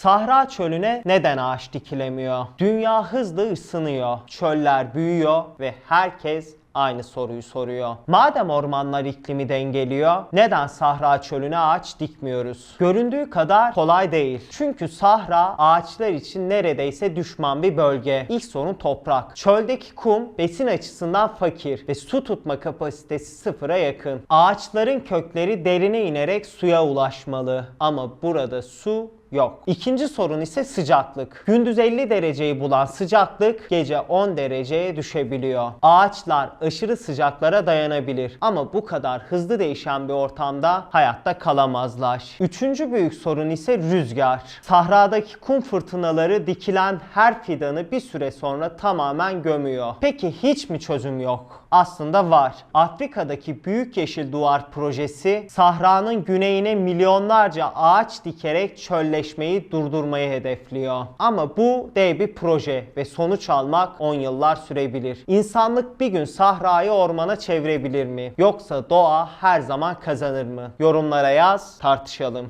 Sahra çölüne neden ağaç dikilemiyor? Dünya hızlı ısınıyor, çöller büyüyor ve herkes aynı soruyu soruyor. Madem ormanlar iklimi dengeliyor, neden Sahra çölüne ağaç dikmiyoruz? Göründüğü kadar kolay değil. Çünkü Sahra ağaçlar için neredeyse düşman bir bölge. İlk sorun toprak. Çöldeki kum besin açısından fakir ve su tutma kapasitesi sıfıra yakın. Ağaçların kökleri derine inerek suya ulaşmalı. Ama burada su yok. İkinci sorun ise sıcaklık. Gündüz 50 dereceyi bulan sıcaklık gece 10 dereceye düşebiliyor. Ağaçlar aşırı sıcaklara dayanabilir ama bu kadar hızlı değişen bir ortamda hayatta kalamazlar. Üçüncü büyük sorun ise rüzgar. Sahradaki kum fırtınaları dikilen her fidanı bir süre sonra tamamen gömüyor. Peki hiç mi çözüm yok? Aslında var. Afrika'daki Büyük Yeşil Duvar projesi sahranın güneyine milyonlarca ağaç dikerek çölleşmeyi durdurmayı hedefliyor. Ama bu dev bir proje ve sonuç almak 10 yıllar sürebilir. İnsanlık bir gün sahrayı ormana çevirebilir mi? Yoksa doğa her zaman kazanır mı? Yorumlara yaz, tartışalım.